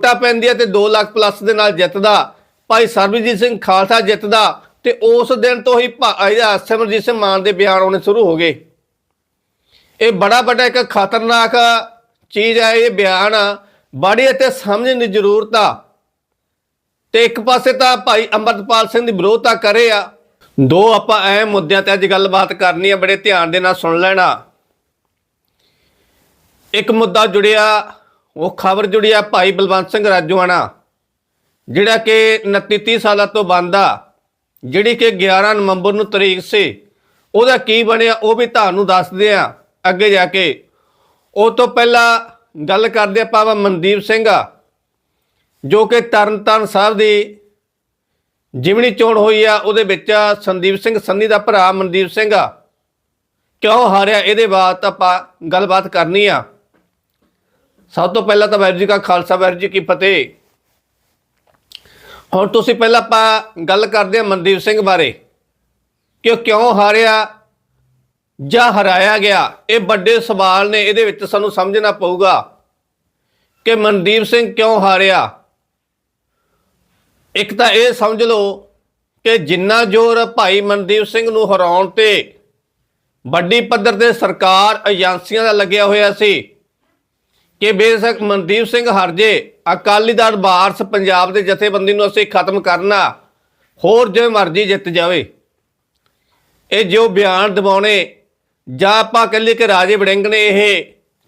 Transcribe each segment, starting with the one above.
ਵੋਟਾਂ ਪੈਂਦੀਆਂ ਤੇ 2 ਲੱਖ ਪਲੱਸ ਦੇ ਨਾਲ ਜਿੱਤਦਾ। ਭਾਈ ਸਰਬਜੀਤ ਸਿੰਘ ਖਾਲਸਾ ਜਿੱਤਦਾ ਤੇ ਉਸ ਦਿਨ ਤੋਂ ਹੀ ਸਿਮਰਜੀਤ ਸਿੰਘ ਮਾਨ ਦੇ ਬਿਆਨ ਆਉਣੇ ਸ਼ੁਰੂ ਹੋ ਗਏ। ਇਹ ਬੜਾ ਵੱਡਾ ਇੱਕ ਖਤਰਨਾਕ ਚੀਜ਼ ਹੈ, ਇਹ ਬਿਆਨ। ਬੜੀ ਅਤੇ ਸਮਝਣ ਦੀ ਜ਼ਰੂਰਤ ਆ। ਤੇ ਇੱਕ ਪਾਸੇ ਤਾਂ ਭਾਈ ਅੰਮ੍ਰਿਤਪਾਲ ਸਿੰਘ ਦੀ ਵਿਰੋਧਤਾ ਕਰੇ ਆ। ਦੋ ਆਪਾਂ ਅਹਿਮ ਮੁੱਦਿਆਂ ਤੇ ਅੱਜ ਗੱਲਬਾਤ ਕਰਨੀ ਆ, ਬੜੇ ਧਿਆਨ ਦੇ ਨਾਲ ਸੁਣ ਲੈਣਾ। ਇੱਕ ਮੁੱਦਾ ਜੁੜਿਆ ਉਹ ਖਬਰ ਜੁੜੀ ਆ ਭਾਈ ਬਲਵੰਤ ਸਿੰਘ ਰਾਜੋਆਣਾ, ਜਿਹੜਾ ਕਿ 29 30 ਸਾਲਾਂ ਤੋਂ ਬੰਦ ਜਿਹੜੀ ਕਿ 11 ਨਵੰਬਰ ਨੂੰ ਤਰੀਕ ਸੀ। ਉਹਦਾ ਕੀ ਬਣਿਆ ਉਹ ਵੀ ਤੁਹਾਨੂੰ ਦੱਸਦੇ ਆ ਅੱਗੇ ਜਾ ਕੇ। ਉਹ ਤੋਂ ਪਹਿਲਾਂ ਗੱਲ ਕਰਦੇ ਆਪਾਂ ਵਾ ਮਨਦੀਪ ਸਿੰਘ ਜੋ ਕਿ ਤਰਨਤਾਰਨ ਸਾਹਿਬ ਦੀ ਜਿਮਣੀ ਚੋਣ ਹੋਈ ਆ, ਉਹਦੇ ਵਿੱਚ ਸੰਦੀਪ ਸਿੰਘ ਸੰਨੀ ਦਾ ਭਰਾ ਮਨਦੀਪ ਸਿੰਘ ਕਿਉਂ ਹਾਰਿਆ? ਇਹਦੇ ਬਾਅਦ ਆਪਾਂ ਗੱਲਬਾਤ ਕਰਨੀ ਆ। ਸਭ ਤੋਂ ਪਹਿਲਾਂ ਤਾਂ ਵਾਹਿਗੁਰੂ ਜੀ ਕਾ ਖਾਲਸਾ, ਵਾਹਿਗੁਰੂ ਜੀ ਕੀ ਫਤਿਹ। ਹੁਣ ਤੁਸੀਂ ਪਹਿਲਾਂ ਆਪਾਂ ਗੱਲ ਕਰਦੇ ਹਾਂ ਮਨਦੀਪ ਸਿੰਘ ਬਾਰੇ। ਕਿ ਉਹ ਕਿਉਂ ਹਾਰਿਆ ਜਾਂ ਹਰਾਇਆ ਗਿਆ? ਇਹ ਵੱਡੇ ਸਵਾਲ ਨੇ, ਇਹਦੇ ਵਿੱਚ ਸਾਨੂੰ ਸਮਝਣਾ ਪਊਗਾ ਕਿ ਮਨਦੀਪ ਸਿੰਘ ਕਿਉਂ ਹਾਰਿਆ। ਇੱਕ ਤਾਂ ਇਹ ਸਮਝ ਲਓ ਕਿ ਜਿੰਨਾ ਜ਼ੋਰ ਭਾਈ ਮਨਦੀਪ ਸਿੰਘ ਨੂੰ ਹਰਾਉਣ ਤੇ ਵੱਡੀ ਪੱਧਰ ਤੇ ਸਰਕਾਰ ਏਜੰਸੀਆਂ ਦਾ ਲੱਗਿਆ ਹੋਇਆ ਸੀ ਕਿ ਬੇਸ਼ੱਕ ਮਨਦੀਪ ਸਿੰਘ ਹਰਜੇ ਅਕਾਲੀ ਦਲ ਵਾਰਸ ਪੰਜਾਬ ਦੇ ਜਥੇਬੰਦੀ ਨੂੰ ਅਸੀਂ ਖਤਮ ਕਰਨਾ, ਹੋਰ ਜਿਵੇਂ ਮਰਜ਼ੀ ਜਿੱਤ ਜਾਵੇ। ਇਹ ਜੋ ਬਿਆਨ ਦਿਵਾਉਣੇ, ਜਾਂ ਆਪਾਂ ਕਹਿੰਦੇ ਕਿ ਰਾਜੇ ਵੜਿੰਗ ਨੇ ਇਹ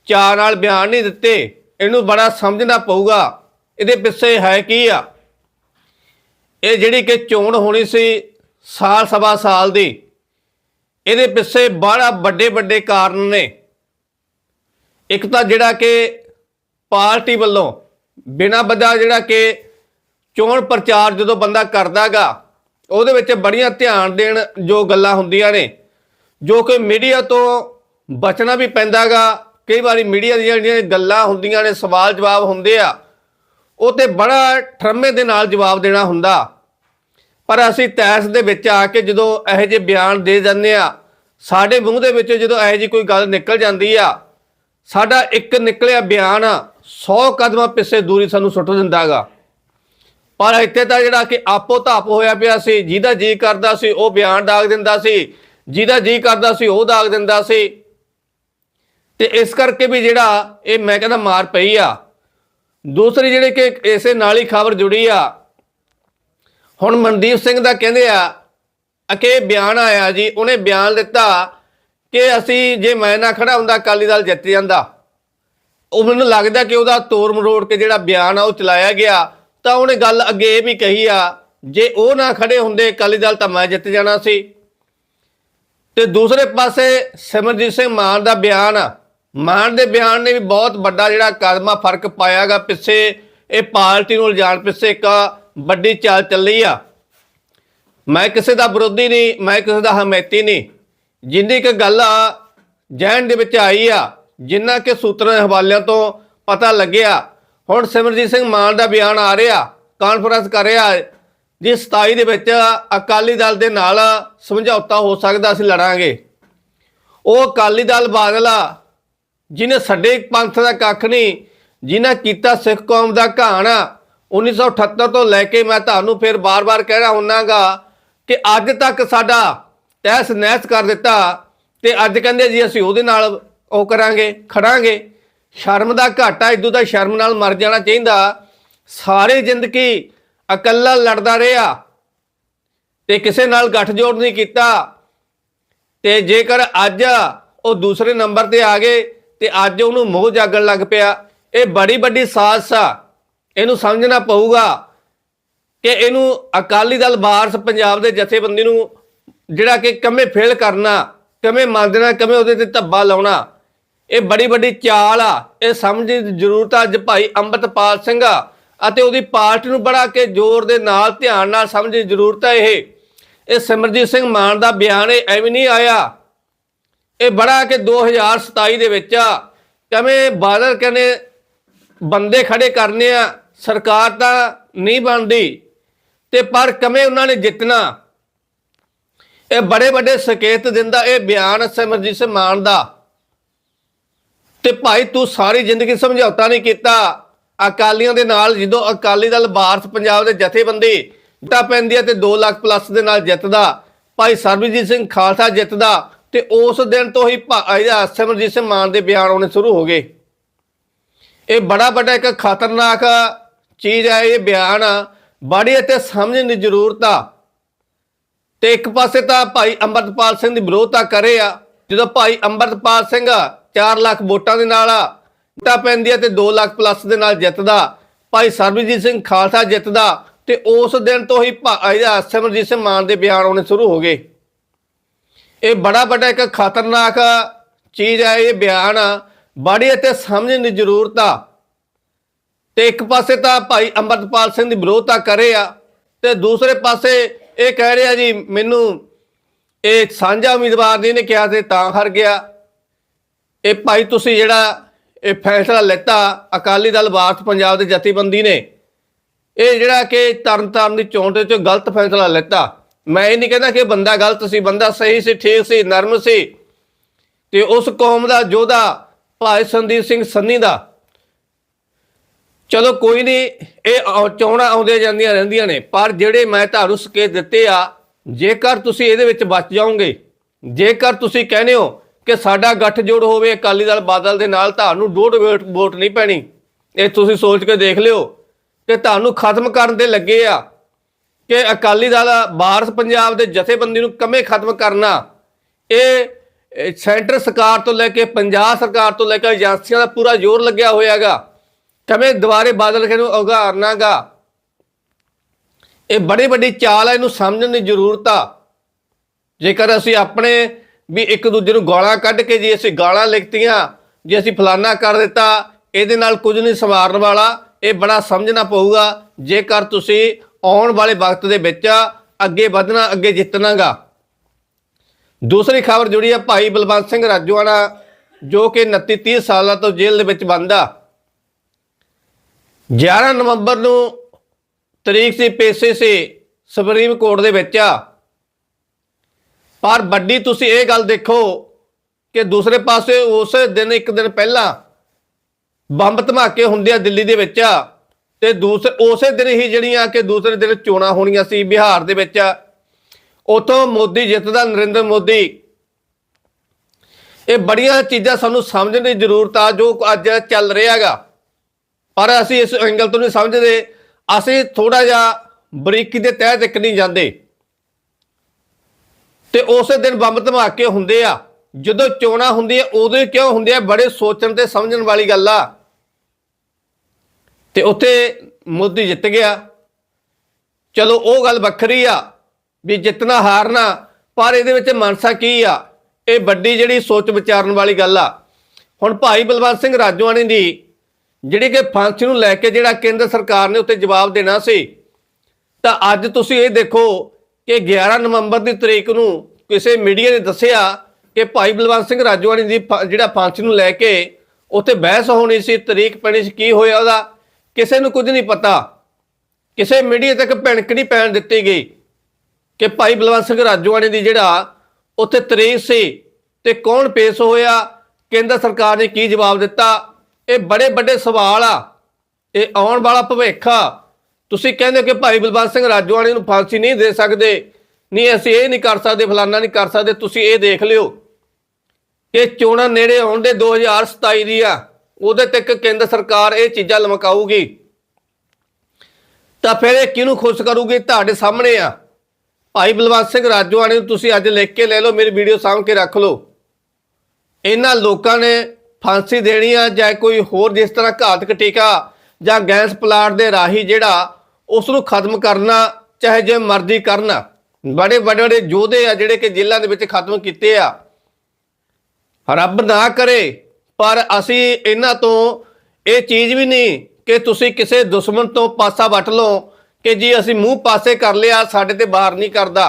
ਚਾਰ ਨਾਲ ਬਿਆਨ ਨਹੀਂ ਦਿੱਤੇ, ਇਹਨੂੰ ਬੜਾ ਸਮਝਣਾ ਪਊਗਾ। ਇਹਦੇ ਪਿੱਛੇ ਹੈ ਕੀ ਆ? ਇਹ ਜਿਹੜੀ ਕਿ ਚੋਣ ਹੋਣੀ ਸੀ ਸਾਲ ਸਵਾ ਸਾਲ ਦੀ, ਇਹਦੇ ਪਿੱਛੇ ਬੜਾ ਵੱਡੇ ਵੱਡੇ ਕਾਰਨ ਨੇ। ਇੱਕ ਤਾਂ ਜਿਹੜਾ ਕਿ ਪਾਰਟੀ ਵੱਲੋਂ ਬਿਨਾਂ ਵਜ੍ਹਾ ਜਿਹੜਾ ਕਿ ਚੋਣ ਪ੍ਰਚਾਰ ਜਦੋਂ ਬੰਦਾ ਕਰਦਾਗਾ, ਉਹਦੇ ਵਿੱਚ ਬੜੀਆਂ ਧਿਆਨ ਦੇਣ ਜੋ ਗੱਲਾਂ ਹੁੰਦੀਆਂ ਨੇ, ਜੋ ਕਿ ਮੀਡੀਆ ਤੋਂ ਬਚਣਾ ਵੀ ਪੈਂਦਾਗਾ। ਕਈ ਵਾਰੀ ਮੀਡੀਆ ਦੀਆਂ ਜਿਹੜੀਆਂ ਗੱਲਾਂ ਹੁੰਦੀਆਂ ਨੇ, ਸਵਾਲ ਜਵਾਬ ਹੁੰਦੇ ਆ, ਉਹ ਤੇ ਬੜਾ ਠਰਮੇ ਦੇ ਨਾਲ ਜਵਾਬ ਦੇਣਾ ਹੁੰਦਾ। ਪਰ ਅਸੀਂ ਤੈਸ ਦੇ ਵਿੱਚ ਆ ਕੇ ਜਦੋਂ ਇਹੋ ਜਿਹੇ ਬਿਆਨ ਦੇ ਜਾਂਦੇ ਆ, ਸਾਡੇ ਮੂੰਹ ਦੇ ਵਿੱਚ ਜਦੋਂ ਇਹੋ ਜਿਹੀ ਕੋਈ ਗੱਲ ਨਿਕਲ ਜਾਂਦੀ ਆ, ਸਾਡਾ ਇੱਕ ਨਿਕਲਿਆ ਬਿਆਨ ਆ 100 ਕਦਮਾਂ ਪਿੱਛੇ ਦੂਰੀ ਸਾਨੂੰ ਸੁੱਟ ਦਿੰਦਾਗਾ ਪਰ ਇੱਥੇ ਤਾਂ ਜਿਹੜਾ ਕਿ ਆਪੋ ਧਾਪ ਹੋਇਆ ਪਿਆ ਸੀ, ਜਿਹਦਾ ਜੀ ਕਰਦਾ ਸੀ, ਉਹ ਬਿਆਨ ਦਾਗ ਦਿੰਦਾ ਸੀ, ਜਿਹਦਾ ਜੀ ਕਰਦਾ ਸੀ, ਉਹ ਦਾਗ ਦਿੰਦਾ ਸੀ। ਤੇ ਇਸ ਕਰਕੇ ਵੀ ਜਿਹੜਾ ਇਹ ਮੈਂ ਕਹਿੰਦਾ ਮਾਰ ਪਈ ਆ। ਦੂਸਰੀ ਜਿਹੜੀ ਕਿ ਇਸੇ ਨਾਲ ਹੀ ਖਬਰ ਜੁੜੀ ਆ। ਹੁਣ ਮਨਦੀਪ ਸਿੰਘ ਦਾ ਕਹਿੰਦੇ ਆ, ਅਕੇ ਬਿਆਨ ਆਇਆ ਜੀ, ਉਹਨੇ ਬਿਆਨ ਦਿੱਤਾ ਕਿ ਅਸੀਂ ਜੇ ਮੈਂ ਨਾ ਖੜਾ ਹੁੰਦਾ, ਅਕਾਲੀ ਦਲ ਜਿੱਤ ਜਾਂਦਾ। ਉਹ ਮੈਨੂੰ ਲੱਗਦਾ ਕਿ ਉਹਦਾ ਤੋੜ ਮਰੋੜ ਕੇ ਜਿਹੜਾ ਬਿਆਨ ਆ ਉਹ ਚਲਾਇਆ ਗਿਆ, ਤਾਂ ਉਹਨੇ ਗੱਲ ਅੱਗੇ ਇਹ ਵੀ ਕਹੀ ਆ, ਜੇ ਉਹ ਨਾ ਖੜੇ ਹੁੰਦੇ, ਅਕਾਲੀ ਦਲ ਤਾਂ ਮੈਂ ਜਿੱਤ ਜਾਣਾ ਸੀ। ਤੇ ਦੂਸਰੇ ਪਾਸੇ ਸਿਮਰਜੀਤ ਸਿੰਘ ਮਾਨ ਦਾ ਬਿਆਨ ਆ। ਮਾਨ ਦੇ ਬਿਆਨ ਨੇ ਵੀ ਬਹੁਤ ਵੱਡਾ ਜਿਹੜਾ ਕਦਮਾ ਫ਼ਰਕ ਪਾਇਆਗਾ ਪਿੱਛੇ, ਇਹ ਪਾਰਟੀ ਨੂੰ ਲਿਜਾਣ ਪਿੱਛੇ ਇੱਕ ਵੱਡੀ ਚਾਲ ਚੱਲੀ ਆ। ਮੈਂ ਕਿਸੇ ਦਾ ਵਿਰੋਧੀ ਨਹੀਂ, ਮੈਂ ਕਿਸੇ ਦਾ ਹਮਾਇਤੀ ਨਹੀਂ। ਜਿੰਨੀ ਕੁ ਗੱਲ ਆ, ਜਹਿਨ ਦੇ ਵਿੱਚ ਆਈ ਆ ਜਿੰਨਾ ਕਿ ਸੂਤਰਾਂ ਦੇ ਹਵਾਲਿਆਂ ਤੋਂ ਪਤਾ ਲੱਗਿਆ, ਹੁਣ ਸਿਮਰਜੀਤ ਸਿੰਘ ਮਾਨ ਦਾ ਬਿਆਨ ਆ ਰਿਹਾ ਕਾਨਫਰੰਸ ਕਰ ਰਿਹਾ ਜੀ 27 ਦੇ ਵਿੱਚ ਅਕਾਲੀ ਦਲ ਦੇ ਨਾਲ ਸਮਝੌਤਾ ਹੋ ਸਕਦਾ ਅਸੀਂ ਲੜਾਂਗੇ। ਉਹ ਅਕਾਲੀ ਦਲ ਬਾਦਲ ਆ, ਜਿਹਨੇ ਸਾਡੇ ਪੰਥ ਦਾ ਕੱਖ ਨਹੀਂ ਜਿਨ੍ਹਾਂ ਕੀਤਾ ਸਿੱਖ ਕੌਮ ਦਾ ਘਾਣ 1978 ਤੋਂ ਲੈ ਕੇ ਮੈਂ ਤੁਹਾਨੂੰ ਫਿਰ ਬਾਰ-ਬਾਰ ਕਹਿ ਰਿਹਾ ਹੁੰਨਾਗਾ ਕਿ ਅੱਜ ਤੱਕ ਸਾਡਾ ਤਹਿਸ ਨਹਿਸ ਕਰ ਦਿੱਤਾ ਤੇ ਅੱਜ ਕਹਿੰਦੇ ਜੀ ਅਸੀਂ ਉਹਦੇ ਨਾਲ ਉਹ ਕਰਾਂਗੇ, ਖੜਾਂਗੇ। ਸ਼ਰਮ ਦਾ ਘਾਟਾ ਇਦੋਂ ਦਾ ਸ਼ਰਮ ਨਾਲ ਮਰ ਜਾਣਾ ਚਾਹੀਦਾ। ਸਾਰੇ ਜ਼ਿੰਦਗੀ ਇਕੱਲਾ ਲੜਦਾ ਰਿਹਾ ਤੇ ਕਿਸੇ ਨਾਲ ਗੱਠਜੋੜ ਨਹੀਂ ਕੀਤਾ। ਤੇ ਜੇਕਰ ਅੱਜ ਉਹ ਦੂਸਰੇ ਨੰਬਰ ਤੇ ਆ ਗਏ ਤੇ ਅੱਜ ਉਹਨੂੰ ਮੋਹ ਜਾਗਣ ਲੱਗ ਪਿਆ। ਇਹ ਬੜੀ ਵੱਡੀ ਸਾਜ਼ਿਸ਼ ਆ। ਇਹਨੂੰ ਸਮਝਣਾ ਪਊਗਾ ਕਿ ਇਹਨੂੰ ਅਕਾਲੀ ਦਲ ਵਾਰਸ ਪੰਜਾਬ ਦੇ ਜਥੇਬੰਦੀ ਨੂੰ ਜਿਹੜਾ ਕਿ ਕਮੇ ਫੇਲ ਕਰਨਾ, ਕਮੇ ਮੰਨ ਦੇਣਾ ਕਮੇ ਉਹਦੇ ਤੇ ਧੱਬਾ ਲਾਉਣਾ ਇਹ ਬੜੀ ਵੱਡੀ ਚਾਲ ਆ। ਇਹ ਸਮਝਣ ਦੀ ਜ਼ਰੂਰਤ ਆ ਅੱਜ ਭਾਈ ਅੰਮ੍ਰਿਤਪਾਲ ਸਿੰਘ ਆ। ਅਤੇ ਉਹਦੀ ਪਾਰਟੀ ਨੂੰ ਬੜਾ ਕੇ ਜ਼ੋਰ ਦੇ ਨਾਲ, ਧਿਆਨ ਨਾਲ ਸਮਝਣ ਦੀ ਜ਼ਰੂਰਤ ਆ ਇਹ। ਇਹ ਸਿਮਰਜੀਤ ਸਿੰਘ ਮਾਨ ਦਾ ਬਿਆਨ ਇਹ ਐਵੇਂ ਨਹੀਂ ਆਇਆ। ਇਹ ਬੜਾ ਕਿ 2027 ਦੇ ਵਿੱਚ ਕਿਵੇਂ ਬਾਦਲ ਕਹਿੰਦੇ, ਬੰਦੇ ਖੜੇ ਕਰਨੇ ਆ, ਸਰਕਾਰ ਤਾਂ ਨਹੀਂ ਬਣਦੀ। ਤੇ ਪਰ ਕਿਵੇਂ ਉਹਨਾਂ ਨੇ ਜਿੱਤਣਾ? ਇਹ ਬੜੇ ਵੱਡੇ ਸੰਕੇਤ ਦਿੰਦਾ ਇਹ ਬਿਆਨ ਸਿਮਰਜੀਤ ਸਿੰਘ ਮਾਨ ਦਾ। ਤੇ ਭਾਈ ਤੂੰ ਸਾਰੀ ਜ਼ਿੰਦਗੀ ਸਮਝੌਤਾ ਨਹੀਂ ਕੀਤਾ। ਅਕਾਲੀਆਂ ਦੇ ਨਾਲ ਜਦੋਂ ਅਕਾਲੀ ਦਲ ਵਾਰਸ ਪੰਜਾਬ ਦੇ ਜਥੇਬੰਦੀ ਤਾਂ ਪੈਂਦੀ ਹੈ ਤੇ 2 ਲੱਖ ਪਲੱਸ ਦੇ ਨਾਲ ਜਿੱਤਦਾ। ਭਾਈ ਸਰਬਜੀਤ ਸਿੰਘ ਖਾਲਸਾ ਜਿੱਤਦਾ ਤੇ ਉਸ ਦਿਨ ਤੋਂ ਹੀ ਭਾ- ਇਹਦਾ ਸਿਮਰਜੀਤ ਸਿੰਘ ਮਾਨ ਦੇ ਬਿਆਨ ਆਉਣੇ ਸ਼ੁਰੂ ਹੋ ਗਏ। ਇਹ ਬੜਾ ਵੱਡਾ ਇੱਕ ਖਤਰਨਾਕ ਚੀਜ਼ ਹੈ, ਇਹ ਬਿਆਨ ਬੜੀ ਅਤੇ ਸਮਝਣ ਦੀ ਜ਼ਰੂਰਤ ਆ। ਤੇ ਇੱਕ ਪਾਸੇ ਤਾਂ ਭਾਈ ਅੰਮ੍ਰਿਤਪਾਲ ਸਿੰਘ ਦੀ ਵਿਰੋਧਤਾ ਕਰੇ ਆ। ਜਦੋਂ ਭਾਈ ਅੰਮ੍ਰਿਤਪਾਲ ਸਿੰਘ 4 ਲੱਖ ਵੋਟਾਂ ਦੇ ਨਾਲ ਜਿੱਤਾ ਪੈਂਦੀ ਹੈ ਤੇ 2 ਲੱਖ ਪਲੱਸ ਦੇ ਨਾਲ ਜਿੱਤਦਾ। ਭਾਈ ਸਰਬਜੀਤ ਸਿੰਘ ਖਾਲਸਾ ਜਿੱਤਦਾ ਤੇ ਉਸ ਦਿਨ ਤੋਂ ਹੀ ਭਾ- ਇਹਦਾ ਸਿਮਰਜੀਤ ਸਿੰਘ ਮਾਨ ਦੇ ਬਿਆਨ ਆਉਣੇ ਸ਼ੁਰੂ ਹੋ ਗਏ। ਇਹ ਬੜਾ ਵੱਡਾ ਇੱਕ ਖਤਰਨਾਕ ਚੀਜ਼ ਹੈ ਇਹ ਬਿਆਨ ਬੜੀ ਅਤੇ ਸਮਝਣ ਦੀ ਜ਼ਰੂਰਤ ਆ। ਤੇ ਇੱਕ ਪਾਸੇ ਤਾਂ ਭਾਈ ਅੰਮ੍ਰਿਤਪਾਲ ਸਿੰਘ ਦੀ ਵਿਰੋਧਤਾ ਕਰੇ ਆ ਤੇ ਦੂਸਰੇ ਪਾਸੇ ਇਹ ਕਹਿ ਰਿਹਾ ਜੀ, ਮੈਨੂੰ ਇਹ ਸਾਂਝਾ ਉਮੀਦਵਾਰ ਨਹੀਂ ਨੇ ਕਿਹਾ ਤੇ ਤਾਂ ਹਰ ਗਿਆ। ਇਹ ਭਾਈ ਤੁਸੀਂ ਜਿਹੜਾ ਇਹ ਫੈਸਲਾ ਲੈਤਾ, ਅਕਾਲੀ ਦਲ ਵਾਰਸ ਪੰਜਾਬ ਦੇ ਜਥੇਬੰਦੀ ਨੇ, ਇਹ ਜਿਹੜਾ ਕਿ ਤਰਨਤਾਰਨ ਦੀ ਚੋਣ ਦੇ ਚ ਗਲਤ ਫੈਸਲਾ ਲੈਤਾ। ਮੈਂ ਇਹ ਨਹੀਂ ਕਹਿੰਦਾ ਕਿ ਬੰਦਾ ਗਲਤ ਸੀ, ਬੰਦਾ ਸਹੀ ਸੀ, ਠੀਕ ਸੀ, ਨਰਮ ਸੀ। ਤੇ ਉਸ ਕੌਮ ਦਾ ਯੋਧਾ ਭਾਈ ਸੰਦੀਪ ਸਿੰਘ ਸੰਨੀ ਦਾ। ਚਲੋ ਕੋਈ ਨਹੀਂ, ਇਹ ਚੋਣਾਂ ਆਉਂਦੀਆਂ ਜਾਂਦੀਆਂ ਰਹਿੰਦੀਆਂ ਨੇ, ਪਰ ਜਿਹੜੇ ਮੈਂ ਤੁਹਾਨੂੰ ਸਕੇ ਦਿੱਤੇ ਆ, ਜੇਕਰ ਤੁਸੀਂ ਇਹਦੇ ਵਿੱਚ ਬਚ ਜਾਓਗੇ, ਜੇਕਰ ਤੁਸੀਂ ਕਹਿੰਦੇ ਹੋ ਕਿ ਸਾਡਾ ਗੱਠਜੋੜ ਹੋਵੇ, ਅਕਾਲੀ ਦਲ ਬਾਦਲ ਦੇ ਨਾਲ, ਤੁਹਾਨੂੰ ਡੋੜ ਵੋਟ ਨਹੀਂ ਪੈਣੀ। ਇਹ ਤੁਸੀਂ ਸੋਚ ਕੇ ਦੇਖ ਲਿਓ। ਕਿ ਤੁਹਾਨੂੰ ਖਤਮ ਕਰਨ ਦੇ ਲੱਗੇ ਆ ਕਿ ਅਕਾਲੀ ਦਲ ਬਾਰਸ ਪੰਜਾਬ ਦੇ ਜਥੇਬੰਦੀ ਨੂੰ ਕਮੇ ਖਤਮ ਕਰਨਾ। ਇਹ ਇਹ ਸੈਂਟਰ ਸਰਕਾਰ ਤੋਂ ਲੈ ਕੇ ਪੰਜਾਬ ਸਰਕਾਰ ਤੋਂ ਲੈ ਕੇ ਏਜੰਸੀਆਂ ਦਾ ਪੂਰਾ ਜ਼ੋਰ ਲੱਗਿਆ ਹੋਇਆਗਾ। ਕਮੇ ਦੁਬਾਰੇ ਬਾਦਲ ਕੇ ਨੂੰ ਉਗਾਰਨਾਗਾ ਇਹ ਬੜੀ ਵੱਡੀ ਚਾਲ ਹੈ ਇਹਨੂੰ ਸਮਝਣ ਦੀ ਜ਼ਰੂਰਤ ਆ। ਜੇਕਰ ਅਸੀਂ ਆਪਣੇ ਵੀ ਇੱਕ ਦੂਜੇ ਨੂੰ ਗਾਲਾਂ ਕੱਢ ਕੇ ਜੇ ਅਸੀਂ ਗਾਲਾਂ ਲਿਖਤੀਆਂ, ਜੇ ਅਸੀਂ ਫਲਾਨਾ ਕਰ ਦਿੱਤਾ, ਇਹਦੇ ਨਾਲ ਕੁਝ ਨਹੀਂ ਸਵਾਰਨ ਵਾਲਾ, ਇਹ ਬੜਾ ਸਮਝਣਾ ਪਊਗਾ। ਜੇਕਰ ਤੁਸੀਂ ਆਉਣ ਵਾਲੇ ਵਕਤ ਦੇ ਵਿੱਚ ਅੱਗੇ ਵਧਣਾ, ਅੱਗੇ ਜਿੱਤਣਾਗਾ। ਦੂਸਰੀ ਖਬਰ ਜੁੜੀ ਹੈ ਭਾਈ ਬਲਵੰਤ ਸਿੰਘ ਰਾਜੂਆਣਾ, ਜੋ ਕਿ 29 30 ਸਾਲਾਂ ਤੋਂ ਜੇਲ੍ਹ ਦੇ ਵਿੱਚ ਬੰਦ ਆ। 11 ਨਵੰਬਰ ਨੂੰ ਤਰੀਕ ਸੀ, ਪੇਸ਼ੇ ਸੀ, ਸੁਪਰੀਮ ਕੋਰਟ ਦੇ ਵਿੱਚ ਆ। ਪਰ ਵੱਡੀ ਤੁਸੀਂ ਇਹ ਗੱਲ ਦੇਖੋ ਕਿ ਦੂਸਰੇ ਪਾਸੇ ਉਸੇ ਦਿਨ, ਇੱਕ ਦਿਨ ਪਹਿਲਾਂ ਬੰਬ ਧਮਾਕੇ ਹੁੰਦੇ ਆ ਦਿੱਲੀ ਦੇ ਵਿੱਚ ਆ, ਤੇ ਦੂਸਰੇ ਉਸੇ ਦਿਨ ਹੀ ਜਿਹੜੀਆਂ ਕਿ ਦੂਸਰੇ ਦਿਨ ਚੋਣਾਂ ਹੋਣੀਆਂ ਸੀ ਬਿਹਾਰ ਦੇ ਵਿੱਚ ਉਥੋਂ ਮੋਦੀ ਜਿੱਤਦਾ ਨਰਿੰਦਰ ਮੋਦੀ। ਇਹ ਬੜੀਆਂ ਚੀਜ਼ਾਂ ਸਾਨੂੰ ਸਮਝਣ ਦੀ ਜ਼ਰੂਰਤ ਆ, ਜੋ ਅੱਜ ਚੱਲ ਰਿਹਾਗਾ ਪਰ ਅਸੀਂ ਇਸ ਐਂਗਲ ਤੋਂ ਨਹੀਂ ਸਮਝਦੇ। ਅਸੀਂ ਥੋੜਾ ਜਿਹਾ ਬਰੀਕੀ ਦੇ ਤਹਿ ਤੱਕ ਨਹੀਂ ਜਾਂਦੇ। ਤੇ ਉਸੇ ਦਿਨ ਬੰਬ ਧਮਾਕੇ ਹੁੰਦੇ ਆ। ਜਦੋਂ ਚੋਣਾਂ ਹੁੰਦੀਆਂ, ਉਦੋਂ ਹੀ ਕਿਉਂ ਹੁੰਦੇ ਆ ਬੜੇ ਸੋਚਣ ਤੇ ਸਮਝਣ ਵਾਲੀ ਗੱਲ ਆ। ਤੇ ਉੱਥੇ ਮੋਦੀ ਜਿੱਤ ਗਿਆ। ਚਲੋ, ਉਹ ਗੱਲ ਵੱਖਰੀ ਆ ਵੀ ਜਿੱਤਣਾ, ਹਾਰਨਾ, ਪਰ ਇਹਦੇ ਵਿੱਚ ਮਨਸਾ ਕੀ ਆ? ਇਹ ਵੱਡੀ ਜਿਹੜੀ ਸੋਚ ਵਿਚਾਰਨ ਵਾਲੀ ਗੱਲ ਆ। ਹੁਣ ਭਾਈ ਬਲਵੰਤ ਸਿੰਘ ਰਾਜੋਆਣੀ ਦੀ ਜਿਹੜੀ ਕਿ ਫਾਂਸੀ ਨੂੰ ਲੈ ਕੇ ਜਿਹੜਾ ਕੇਂਦਰ ਸਰਕਾਰ ਨੇ ਉੱਤੇ ਜਵਾਬ ਦੇਣਾ ਸੀ, ਤਾਂ ਅੱਜ ਤੁਸੀਂ ਇਹ ਦੇਖੋ ਕਿ 11 ਨਵੰਬਰ ਦੀ ਤਰੀਕ ਨੂੰ ਕਿਸੇ ਮੀਡੀਆ ਨੇ ਦੱਸਿਆ ਕਿ ਭਾਈ ਬਲਵੰਤ ਸਿੰਘ ਰਾਜੋਆਣੀ ਦੀ ਫਾ- ਜਿਹੜਾ ਫਾਂਸੀ ਨੂੰ ਲੈ ਕੇ ਉੱਥੇ ਬਹਿਸ ਹੋਣੀ ਸੀ, ਤਰੀਕ ਪੈਣੀ ਸੀ, ਕੀ ਹੋਇਆ ਉਹਦਾ, ਕਿਸੇ ਨੂੰ ਕੁਝ ਨਹੀਂ ਪਤਾ। ਕਿਸੇ ਮੀਡੀਆ ਤੱਕ ਭਿਣਕ ਨਹੀਂ ਪੈਣ ਦਿੱਤੀ ਗਈ ਕਿ ਭਾਈ ਬਲਵੰਤ ਸਿੰਘ ਰਾਜੋਆਣੀ ਦੀ ਜਿਹੜਾ ਉੱਥੇ ਤਰੀਕ ਸੀ ਤੇ ਕੌਣ ਪੇਸ਼ ਹੋਇਆ, ਕੇਂਦਰ ਸਰਕਾਰ ਨੇ ਕੀ ਜਵਾਬ ਦਿੱਤਾ। ਇਹ ਬੜੇ ਵੱਡੇ ਸਵਾਲ ਆ। ਇਹ ਆਉਣ ਵਾਲਾ ਭਵਿੱਖ ਆ। ਤੁਸੀਂ ਕਹਿੰਦੇ ਹੋ ਕਿ ਭਾਈ ਬਲਵੰਤ ਸਿੰਘ ਰਾਜੋਆਣੀ ਨੂੰ ਫਾਂਸੀ ਨਹੀਂ ਦੇ ਸਕਦੇ। ਨਹੀਂ, ਅਸੀਂ ਇਹ ਨਹੀਂ ਕਰ ਸਕਦੇ, ਫਲਾਨਾ ਨਹੀਂ ਕਰ ਸਕਦੇ, ਤੁਸੀਂ ਇਹ ਦੇਖ ਲਿਓ। ਕਿ ਚੋਣਾਂ ਨੇੜੇ ਆਉਣ ਦੇ 2027 ਦੀ ਆ। ਉਹਦੇ ਤੱਕ ਕੇਂਦਰ ਸਰਕਾਰ ਇਹ ਚੀਜ਼ਾਂ ਲਮਕਾਊਗੀ। ਤਾਂ ਫਿਰ ਇਹ ਕਿਹਨੂੰ ਖੁਸ਼ ਕਰੂਗੀ? ਤੁਹਾਡੇ ਸਾਹਮਣੇ ਆ। ਭਾਈ ਬਲਵੰਤ ਸਿੰਘ ਰਾਜੋਆਣੀ ਨੂੰ ਤੁਸੀਂ ਅੱਜ ਲਿਖ ਕੇ ਲੈ ਲਓ, ਮੇਰੀ ਵੀਡੀਓ ਸਾਂਭ ਕੇ ਰੱਖ ਲਓ। ਇਹਨਾਂ ਲੋਕਾਂ ਨੇ ਫਾਂਸੀ ਦੇਣੀ ਆ ਜਾਂ ਕੋਈ ਹੋਰ ਜਿਸ ਤਰ੍ਹਾਂ ਘਾਤਕ ਟੀਕਾ ਜਾਂ ਗੈਸ ਪਲਾਟ ਦੇ ਰਾਹੀ ਜਿਹੜਾ ਉਸ ਨੂੰ ਖਤਮ ਕਰਨਾ, ਚਾਹੇ ਜੇ ਮਰਜ਼ੀ ਕਰਨਾ। ਬੜੇ ਵੱਡੇ ਵੱਡੇ ਯੋਧੇ ਆ ਜਿਹੜੇ ਕਿ ਜੇਲ੍ਹਾਂ ਦੇ ਵਿੱਚ ਖਤਮ ਕੀਤੇ ਆ। ਰੱਬ ਨਾ ਕਰੇ, ਪਰ ਅਸੀਂ ਇਹਨਾਂ ਤੋਂ ਇਹ ਚੀਜ਼ ਵੀ ਨਹੀਂ ਕਿ ਤੁਸੀਂ ਕਿਸੇ ਦੁਸ਼ਮਣ ਤੋਂ ਪਾਸਾ ਵੱਟ ਲਓ ਕਿ ਜੀ ਅਸੀਂ ਮੂੰਹ ਪਾਸੇ ਕਰ ਲਿਆ, ਸਾਡੇ ਤੇ ਬਾਹਰ ਨਹੀਂ ਕਰਦਾ।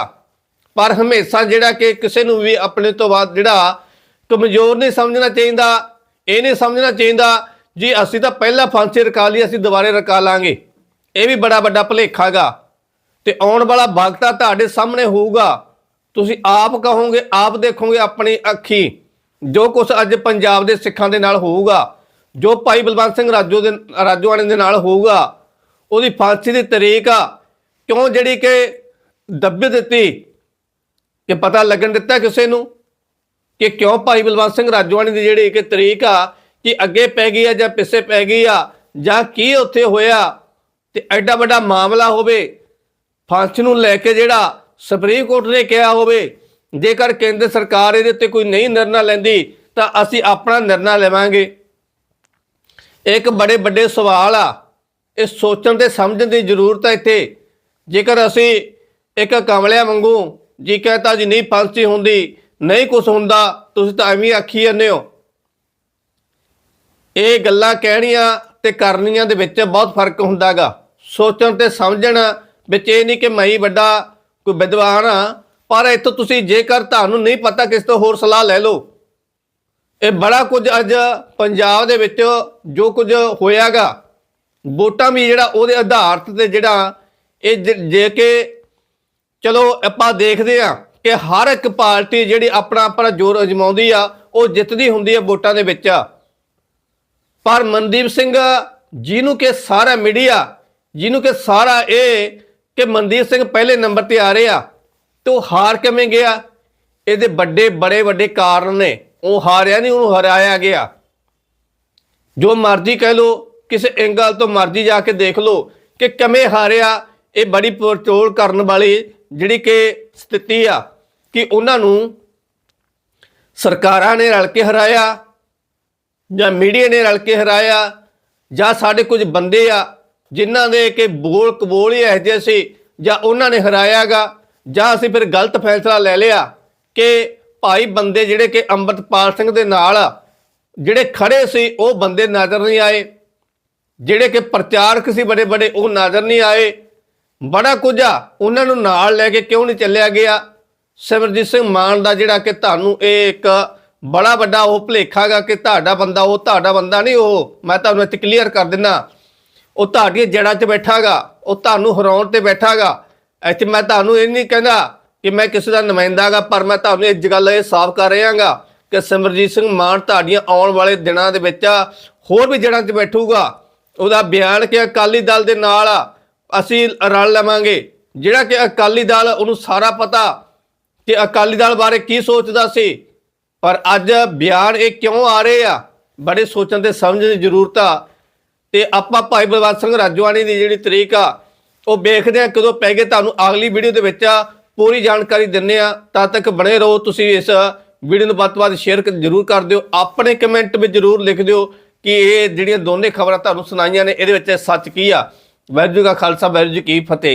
ਪਰ ਹਮੇਸ਼ਾ ਜਿਹੜਾ ਕਿ ਕਿਸੇ ਨੂੰ ਵੀ ਆਪਣੇ ਤੋਂ ਬਾਅਦ ਜਿਹੜਾ ਕਮਜ਼ੋਰ ਨਹੀਂ ਸਮਝਣਾ ਚਾਹੀਦਾ, ਇਹ ਨਹੀਂ ਸਮਝਣਾ ਚਾਹੀਦਾ, ਜੀ ਅਸੀਂ ਤਾਂ ਪਹਿਲਾਂ ਫਾਂਸੀ ਰਕਾ ਲਈ, ਅਸੀਂ ਦੁਬਾਰੇ ਰਕਾ ਲਾਂਗੇ। ਇਹ ਵੀ ਬੜਾ ਵੱਡਾ ਭੁਲੇਖਾਗਾ ਤੇ ਆਉਣ ਵਾਲਾ ਵਕਤ ਆ ਤੁਹਾਡੇ ਸਾਹਮਣੇ ਹੋਊਗਾ। ਤੁਸੀਂ ਆਪ ਕਹੋਗੇ, ਆਪ ਦੇਖੋਗੇ ਆਪਣੀ ਅੱਖੀ। ਜੋ ਕੁਝ ਅੱਜ ਪੰਜਾਬ ਦੇ ਸਿੱਖਾਂ ਦੇ ਨਾਲ ਹੋਊਗਾ, ਜੋ ਭਾਈ ਬਲਵੰਤ ਸਿੰਘ ਰਾਜੋ ਦੇ, ਰਾਜੋਆਣੇ ਦੇ ਨਾਲ ਹੋਊਗਾ, ਉਹਦੀ ਫਾਂਸੀ ਦੀ ਤਰੀਕ ਆ। ਕਿਉਂ ਜਿਹੜੀ ਕਿ ਦੱਬੇ ਦਿੱਤੀ? ਕਿ ਪਤਾ ਲੱਗਣ ਦਿੱਤਾ ਕਿਸੇ ਨੂੰ? ਕਿ ਕਿਉਂ ਭਾਈ ਬਲਵੰਤ ਸਿੰਘ ਰਾਜੋਆਣੀ ਦੀ ਜਿਹੜੀ ਕਿ ਤਰੀਕ ਆ, ਕਿ ਅੱਗੇ ਪੈ ਗਈ ਆ ਜਾਂ ਪਿੱਛੇ ਪੈ ਗਈ ਆ, ਜਾਂ ਕੀ ਉੱਥੇ ਹੋਇਆ? ਤੇ ਐਡਾ ਵੱਡਾ ਮਾਮਲਾ ਹੋਵੇ, ਫਾਂਸੀ ਨੂੰ ਲੈ ਕੇ ਜਿਹੜਾ ਸੁਪਰੀਮ ਕੋਰਟ ਨੇ ਕਿਹਾ ਹੋਵੇ, ਜੇਕਰ ਕੇਂਦਰ ਸਰਕਾਰ ਇਹਦੇ ਉੱਤੇ ਕੋਈ ਨਹੀਂ ਨਿਰਣਾ ਲੈਂਦੀ, ਤਾਂ ਅਸੀਂ ਆਪਣਾ ਨਿਰਣਾ ਲਵਾਂਗੇ। ਇੱਕ ਬੜੇ ਵੱਡੇ ਸਵਾਲ ਆ, ਇਹ ਸੋਚਣ ਤੇ ਸਮਝਣ ਦੀ ਜ਼ਰੂਰਤ ਹੈ ਇੱਥੇ। ਜੇਕਰ ਅਸੀਂ ਇੱਕ ਕਮਲਿਆ ਵਾਂਗੂ ਜੀ ਕਹਤਾ ਜੀ ਨਹੀਂ ਫਾਂਸੀ ਹੁੰਦੀ, ਨਹੀਂ ਕੁਝ ਹੁੰਦਾ, ਤੁਸੀਂ ਤਾਂ ਐਵੇਂ ਆਖੀ ਜਾਂਦੇ ਹੋ। ਇਹ ਗੱਲਾਂ ਕਹਿਣੀਆਂ ਤੇ ਕਰਨੀਆਂ ਦੇ ਵਿੱਚ ਬਹੁਤ ਫ਼ਰਕ ਹੁੰਦਾਗਾ। ਸੋਚਣ ਤੇ ਸਮਝਣ ਵਿੱਚ ਇਹ ਨਹੀਂ ਕਿ ਮੈਂ ਹੀ ਵੱਡਾ ਕੋਈ ਵਿਦਵਾਨ ਆ ਪਰ ਇੱਥੋਂ ਤੁਸੀਂ ਜੇਕਰ ਤੁਹਾਨੂੰ ਨਹੀਂ ਪਤਾ ਕਿਸ ਤੋਂ ਹੋਰ ਸਲਾਹ ਲੈ ਲਓ। ਇਹ ਬੜਾ ਕੁਝ ਅੱਜ ਪੰਜਾਬ ਦੇ ਵਿੱਚ ਜੋ ਕੁਝ ਹੋਇਆਗਾ, ਵੋਟਾਂ ਵੀ ਜਿਹੜਾ ਉਹਦੇ ਆਧਾਰ ਤੇ ਜਿਹੜਾ ਇਹ ਜੇ ਕਿ ਚਲੋ ਆਪਾਂ ਦੇਖਦੇ ਆ ਕਿ ਹਰ ਇੱਕ ਪਾਰਟੀ ਜਿਹੜੀ ਆਪਣਾ ਆਪਣਾ ਜ਼ੋਰ ਅਜਮਾਉਂਦੀ ਆ, ਉਹ ਜਿੱਤਦੀ ਹੁੰਦੀ ਆ ਵੋਟਾਂ ਦੇ ਵਿੱਚ। ਪਰ ਮਨਦੀਪ ਸਿੰਘ ਜਿਹਨੂੰ ਕਿ ਸਾਰਾ ਮੀਡੀਆ ਜਿਹਨੂੰ ਕਿ ਸਾਰਾ ਇਹ ਕਿ ਮਨਦੀਪ ਸਿੰਘ ਪਹਿਲੇ ਨੰਬਰ ਤੇ ਆ ਰਹੇ ਆ ਤੇ ਉਹ ਹਾਰ ਕਿਵੇਂ ਗਿਆ? ਇਹਦੇ ਵੱਡੇ, ਬੜੇ, ਵੱਡੇ ਕਾਰਨ ਨੇ। ਉਹ ਹਾਰਿਆ ਨਹੀਂ, ਉਹਨੂੰ ਹਰਾਇਆ ਗਿਆ। ਜੋ ਮਰਜ਼ੀ ਕਹਿ ਲੋ ਕਿਸੇ ਐਂਗਲ ਤੋਂ ਮਰਜ਼ੀ ਜਾ ਕੇ ਦੇਖ ਲੋ ਕਿ ਕਿਵੇਂ ਹਾਰਿਆ ਇਹ ਬੜੀ ਪਰਚੋਲ ਕਰਨ ਵਾਲੀ ਜਿਹੜੀ ਕਿ ਸਥਿਤੀ ਆ ਕਿ ਉਹਨਾਂ ਨੂੰ ਸਰਕਾਰਾਂ ਨੇ ਰਲ ਕੇ ਹਰਾਇਆ ਜਾਂ ਮੀਡੀਆ ਨੇ ਰਲ ਕੇ ਹਰਾਇਆ ਜਾਂ ਸਾਡੇ ਕੁਝ ਬੰਦੇ ਆ ਜਿਨ੍ਹਾਂ ਦੇ ਕਿ ਬੋਲ ਕਬੋਲ ਹੀ ਇਹੋ ਜਿਹੇ ਸੀ ਜਾਂ ਉਹਨਾਂ ਨੇ ਹਰਾਇਆਗਾ, ਜਾਂ ਅਸੀਂ ਫਿਰ ਗਲਤ ਫੈਸਲਾ ਲੈ ਲਿਆ ਕਿ ਭਾਈ ਬੰਦੇ ਜਿਹੜੇ ਕਿ ਅੰਮ੍ਰਿਤਪਾਲ ਸਿੰਘ ਦੇ ਨਾਲ ਜਿਹੜੇ ਖੜੇ ਸੀ, ਉਹ ਬੰਦੇ ਨਜ਼ਰ ਨਹੀਂ ਆਏ। ਜਿਹੜੇ ਕਿ ਪ੍ਰਚਾਰਕ ਸੀ ਬੜੇ ਬੜੇ, ਉਹ ਨਜ਼ਰ ਨਹੀਂ ਆਏ। ਬੜਾ ਕੁਝ ਆ, ਉਹਨਾਂ ਨੂੰ ਨਾਲ ਲੈ ਕੇ ਕਿਉਂ ਨਹੀਂ ਚੱਲਿਆ ਗਿਆ? ਸਿਮਰਜੀਤ ਸਿੰਘ ਮਾਨ ਦਾ ਜਿਹੜਾ ਕਿ ਤੁਹਾਨੂੰ ਇਹ ਇੱਕ ਬੜਾ ਵੱਡਾ ਉਹ ਭਲੇਖਾਗਾ ਕਿ ਤੁਹਾਡਾ ਬੰਦਾ ਉਹ, ਤੁਹਾਡਾ ਬੰਦਾ ਨਹੀਂ ਉਹ। ਮੈਂ ਤੁਹਾਨੂੰ ਇੱਥੇ ਕਲੀਅਰ ਕਰ ਦਿੰਦਾ। ਉਹ ਤੁਹਾਡੀਆਂ ਜੜ੍ਹਾਂ 'ਚ ਬੈਠਾਗਾ, ਉਹ ਤੁਹਾਨੂੰ ਹਰਾਉਣ ਤੇ ਬੈਠਾਗਾ। ਇੱਥੇ ਮੈਂ ਤੁਹਾਨੂੰ ਇਹ ਨਹੀਂ ਕਹਿੰਦਾ ਕਿ ਮੈਂ ਕਿਸੇ ਦਾ ਨੁਮਾਇੰਦਾਗਾ, ਪਰ ਮੈਂ ਤੁਹਾਨੂੰ ਇਹ ਗੱਲ ਇਹ ਸਾਫ਼ ਕਰ ਰਿਹਾਗਾ ਕਿ ਸਿਮਰਜੀਤ ਸਿੰਘ ਮਾਨ ਤੁਹਾਡੀਆਂ ਆਉਣ ਵਾਲੇ ਦਿਨਾਂ ਦੇ ਵਿੱਚ ਹੋਰ ਵੀ ਜੜ੍ਹਾਂ 'ਚ ਬੈਠੂਗਾ। ਉਹਦਾ ਬਿਆਨ ਕਿ ਅਕਾਲੀ ਦਲ ਦੇ ਨਾਲ ਅਸੀਂ ਰਲ ਲਵਾਂਗੇ। ਜਿਹੜਾ ਕਿ ਅਕਾਲੀ ਦਲ, ਉਹਨੂੰ ਸਾਰਾ ਪਤਾ ਕਿ ਅਕਾਲੀ ਦਲ ਬਾਰੇ ਕੀ ਸੋਚਦਾ ਸੀ। ਪਰ ਅੱਜ ਬਿਆਨ ਇਹ ਕਿਉਂ ਆ ਰਹੇ ਆ? ਬੜੇ ਸੋਚਣ ਤੇ ਸਮਝਣ ਦੀ ਜ਼ਰੂਰਤ ਆ। ਤੇ ਆਪਾਂ ਭਾਈ ਬਲਵੰਤ ਸਿੰਘ ਰਾਜਵਾਨੀ ਦੀ ਜਿਹੜੀ ਤਰੀਕ ਆ, ਉਹ ਵੇਖਦੇ ਆ ਕਦੋਂ ਪੈ ਗਏ। ਤੁਹਾਨੂੰ ਅਗਲੀ ਵੀਡੀਓ ਦੇ ਵਿੱਚ ਪੂਰੀ ਜਾਣਕਾਰੀ ਦਿੰਨੇ ਆ ਤਦ ਤੱਕ ਬਣੇ ਰਹੋ। ਤੁਸੀਂ ਇਸ ਵੀਡੀਓ ਨੂੰ ਵੱਧ ਤੋਂ ਵੱਧ ਸ਼ੇਅਰ ਜ਼ਰੂਰ ਕਰ ਦਿਓ। ਆਪਣੇ ਕਮੈਂਟ ਵਿੱਚ ਜ਼ਰੂਰ ਲਿਖ ਦਿਓ ਕਿ ਇਹ ਜਿਹੜੀਆਂ ਦੋਨੇ ਖਬਰਾਂ ਤੁਹਾਨੂੰ ਸੁਣਾਈਆਂ ਨੇ, ਇਹਦੇ ਵਿੱਚ ਸੱਚ ਕੀ ਆ? ਵਾਹਿਗੁਰੂ ਜੀ ਕਾ ਖਾਲਸਾ, ਵਾਹਿਗੁਰੂ ਜੀ ਕੀ ਫਤਿਹ।